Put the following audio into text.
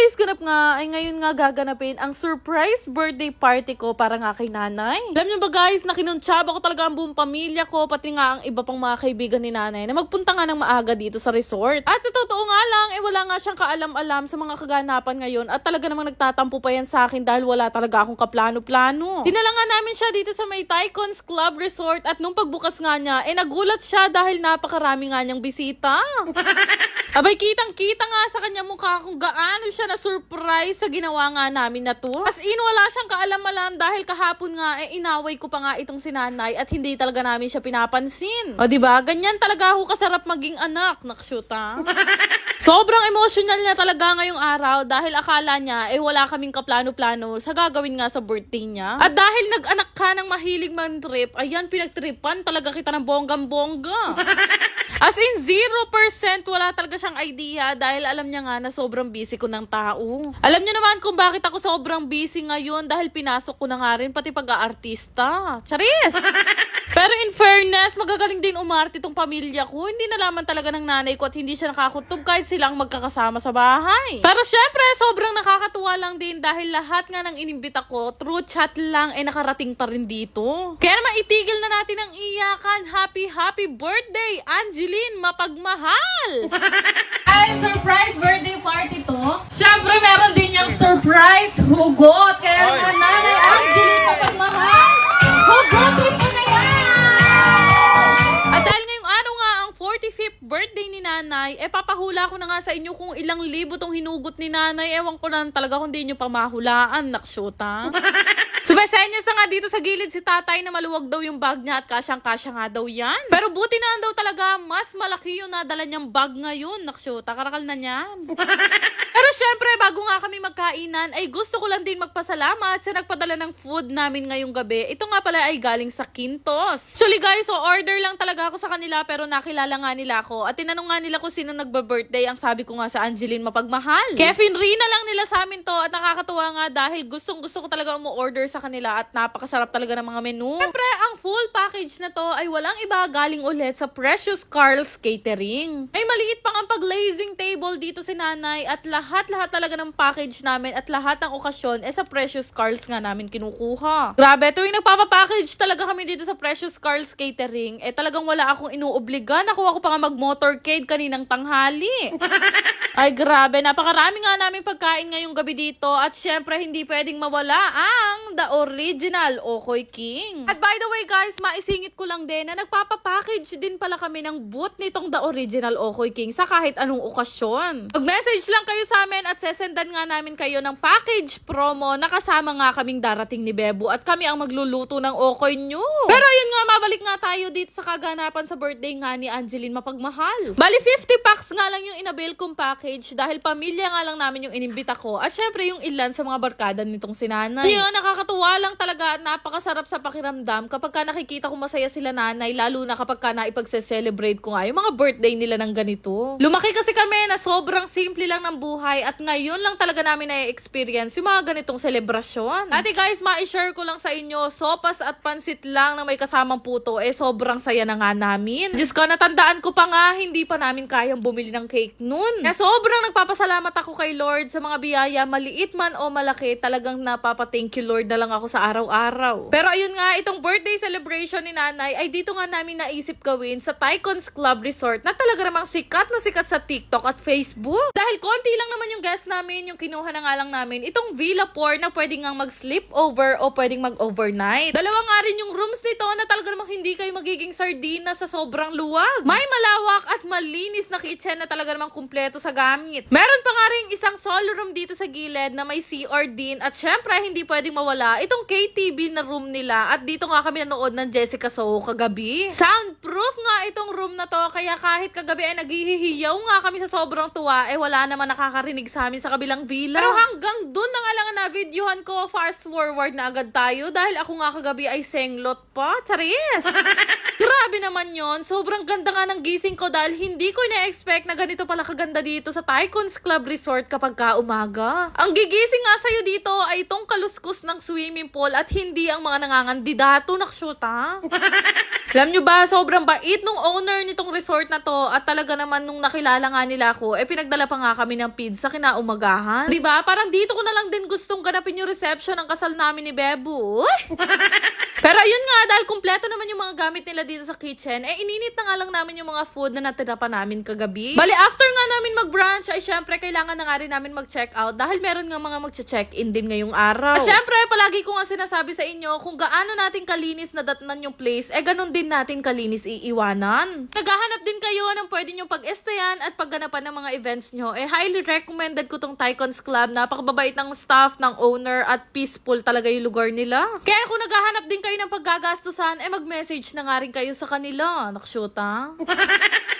today's ganap nga ay ngayon nga gaganapin ang surprise birthday party ko para nga kay nanay. Alam niyo ba guys, na kinuntsaba ko talaga ang buong pamilya ko, pati nga ang iba pang mga kaibigan ni nanay na magpunta nga ng maaga dito sa resort. At sa totoo nga lang, eh wala nga siyang kaalam-alam sa mga kaganapan ngayon at talaga namang nagtatampo pa yan sa akin dahil wala talaga akong kaplano-plano. Dinala nga namin siya dito sa may Tycoons Club Resort at nung pagbukas nga niya, eh nagulat siya dahil napakarami nga niyang bisita. Abay, kitang-kita nga sa kanya mukha kung gaano siya na-surprise sa ginawa nga namin na to. As in, wala siyang kaalam-alam dahil kahapon nga, eh, inaway ko pa nga itong sinanay at hindi talaga namin siya pinapansin. O, di ba Ganyan talaga ako kasarap maging anak. Nakshoot, ha? Sobrang emotional niya talaga ngayong araw dahil akala niya eh wala kaming kaplano-plano sa gagawin nga sa birthday niya. At dahil nag-anak ka ng mahilig man trip, ayan pinagtripan talaga kita ng bonggang-bongga. As in, 0% wala talaga siyang idea dahil alam niya nga na sobrang busy ko ng tao. Alam niyo naman kung bakit ako sobrang busy ngayon dahil pinasok ko na nga rin pati pag-aartista. Charis! Pero in fairness, magagaling din umarte tong pamilya ko. Hindi nalaman talaga ng nanay ko at hindi siya nakakutob kahit sila ang magkakasama sa bahay. Pero syempre, sobrang nakakatuwa lang din dahil lahat nga ng inimbita ko, through chat lang, eh nakarating pa rin dito. Kaya naman itigil na natin ang iyakan. Happy, happy birthday, Angeline Mapagmahal! Ay, surprise birthday party to. Syempre, meron din yung surprise hugot. Kaya naman, eh papahula ko na nga sa inyo kung ilang libo tong hinugot ni nanay. Ewan ko lang talaga kung di nyo pa mahulaan, naksyota. Sumesenyas na nga dito sa gilid si tatay na maluwag daw yung bag niya at kasyang-kasya nga daw yan. Pero buti na daw talaga, mas malaki yung nadala niyang bag ngayon. Naksyota, karakal na niyan. Pero syempre, bago nga kami magkainan, ay gusto ko lang din magpasalamat sa nagpadala ng food namin ngayong gabi. Ito nga pala ay galing sa Quintos. Actually guys, so order lang talaga ako sa kanila pero nakilala nga nila ako. At tinanong nga nila kung sino nagba-birthday. Ang sabi ko nga sa Angeline Mapagmahal. Kevin Rina lang nila sa amin to at nakakatuwa nga dahil gustong gusto ko talaga umu-order sa kanila at napakasarap talaga ng mga menu. Syempre, ang full package na to ay walang iba galing ulit sa Precious Carl's Catering. May maliit pang ang pag-lazing table dito si nanay at lahat-lahat talaga ng package namin at lahat ng okasyon eh sa Precious Carl's nga namin kinukuha. Grabe, tuwing nagpapapackage talaga kami dito sa Precious Carl's Catering, eh talagang wala akong inuobliga. Nakuha ko pa nga mag-motorcade kaninang tanghali. Ay grabe, napakarami nga namin pagkain ngayong gabi dito at syempre hindi pwedeng mawala ang The Original Okoy King. At by the way guys, maisingit ko lang din na nagpapapackage din pala kami ng boot nitong The Original Okoy King sa kahit anong okasyon. Mag-message lang kayo sa amin at sesendan nga namin kayo ng package promo na kasama nga kaming darating ni Bebo at kami ang magluluto ng Okoy nyo. Pero yun nga, mabalik nga tayo dito sa kaganapan sa birthday nga ni Angeline Mapagmahal. Bali 50 packs nga lang yung inabil kong package dahil pamilya nga lang namin yung inimbita ko at syempre yung ilan sa mga barkada nitong sinanay. Yun, nakakatuwa lang talaga at napakasarap sa pakiramdam kapag ka nakikita ko masaya sila nanay lalo na kapag ka naipagse-celebrate ko nga yung mga birthday nila ng ganito. Lumaki kasi kami na sobrang simple lang ng buhay at ngayon lang talaga namin na-experience yung mga ganitong selebrasyon. Ate guys, ma-share ko lang sa inyo, sopas at pansit lang na may kasamang puto, eh sobrang saya na nga namin. Diyos ko, natandaan ko pa nga, hindi pa namin kayang bumili ng cake nun. Kaya sobrang nagpapasalamat ako kay Lord sa mga biyaya, maliit man o malaki, talagang napapa-thank you Lord na lang ako sa araw-araw. Pero ayun nga, itong birthday celebration ni nanay ay dito nga namin naisip gawin sa Tycoons Club Resort na talaga namang sikat na sikat sa TikTok at Facebook. Dahil konti lang naman yung guest namin, yung kinuha na nga lang namin, itong Villa Por na pwedeng nga mag-sleep over o pwedeng mag-overnight. Dalawa nga rin yung rooms nito na talaga namang hindi kayo magiging sardina sa sobrang luwag. May malawak at malinis na kitchen na talaga namang kumpleto sa gamit. Meron pa nga rin isang solo room dito sa gilid na may CR din at syempre hindi pwedeng mawala itong KTV na room nila at dito nga kami nanood ng Jessica Soho kagabi. Soundproof nga itong room na to kaya kahit kagabi ay naghihihiyaw nga kami sa sobrang tuwa eh wala naman nakakarinig sa amin sa kabilang villa. Pero hanggang dun na nga lang na videohan ko fast forward na agad tayo dahil ako nga kagabi ay senglot pa. Charis! Grabe naman yon. Sobrang ganda nga ng gising ko dahil hindi ko na-expect na ganito pala kaganda dito sa Tycoons Club Resort kapag ka umaga. Ang gigising nga sa'yo dito ay itong kaluskus ng sweet swimming pool at hindi ang mga nangangandidato naksyuta. Alam nyo ba, sobrang bait nung owner nitong resort na to at talaga naman nung nakilala nga nila ako, eh pinagdala pa nga kami ng pizza kinaumagahan. ba? Parang dito ko na lang din gustong ganapin yung reception ng kasal namin ni Bebu. Pero ayun nga, dahil kumpleto naman yung mga gamit nila dito sa kitchen, eh ininit na nga lang namin yung mga food na natira pa namin kagabi. Bali, after nga namin mag-brunch, ay syempre kailangan na nga rin namin mag-check out dahil meron nga mga mag-check-in din ngayong araw. At syempre, palagi ko nga sinasabi sa inyo, kung gaano natin kalinis na datnan yung place, eh ganun din natin kalinis iiwanan. Naghahanap din kayo ng pwede nyong pag-estayan at pagganapan ng mga events nyo, eh highly recommended ko tong Tycons Club. Napakababait ng staff, ng owner, at peaceful talaga yung lugar nila. Kaya kung naghahanap din kayo ng paggagastusan, eh mag-message na nga rin kayo sa kanila. Nakshuta.